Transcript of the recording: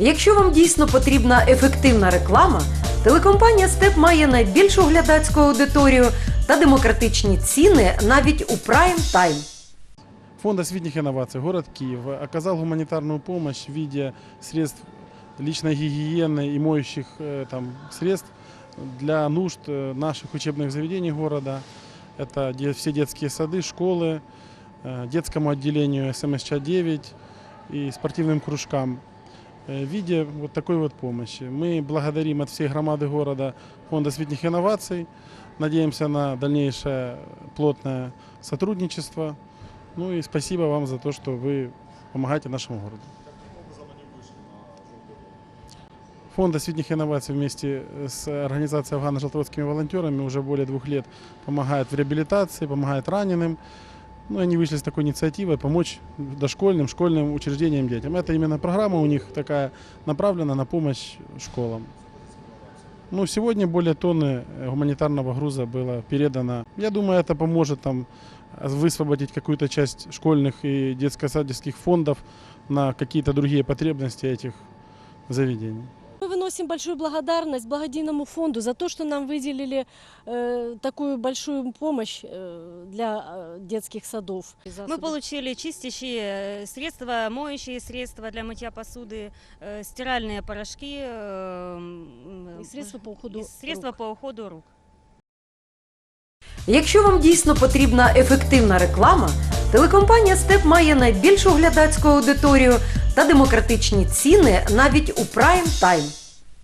Якщо вам дійсно потрібна ефективна реклама, телекомпанія Степ має найбільшу глядацьку аудиторію та демократичні ціни навіть у прайм тайм. Фонд осветных инноваций, город Киев оказал гуманитарную помощь в виде средств личной гигиены и моющих э, там, средств для нужд э, наших учебных заведений города. Это де- все детские сады, школы, э, детскому отделению СМСЧ-9 и спортивным кружкам э, в виде вот такой вот помощи. Мы благодарим от всей громады города Фонд осветных инноваций, надеемся на дальнейшее плотное сотрудничество. Ну и спасибо вам за то, что вы помогаете нашему городу. Фонд осветных инноваций вместе с организацией афгано-желтоводскими волонтерами уже более двух лет помогает в реабилитации, помогает раненым. Ну, они вышли с такой инициативой помочь дошкольным, школьным учреждениям, детям. Это именно программа у них такая направлена на помощь школам. Ну, сегодня более тонны э, гуманитарного груза было передано. Я думаю, это поможет там высвободить какую-то часть школьных и детско-садовских фондов на какие-то другие потребности этих заведений. Мы выносим большую благодарность благодійному фонду за то, что нам выделили э, такую большую помощь э, для э, детских садов. Мы получили чистящие э, средства, моющие средства для мытья посуды, э, стиральные порошки, э, м, И средства по уходу и средства рук. по уходу рук. Якщо вам дійсно потрібна ефективна реклама, телекомпанія Степ має найбільшу глядацьку аудиторію та демократичні ціни навіть у прайм тайм.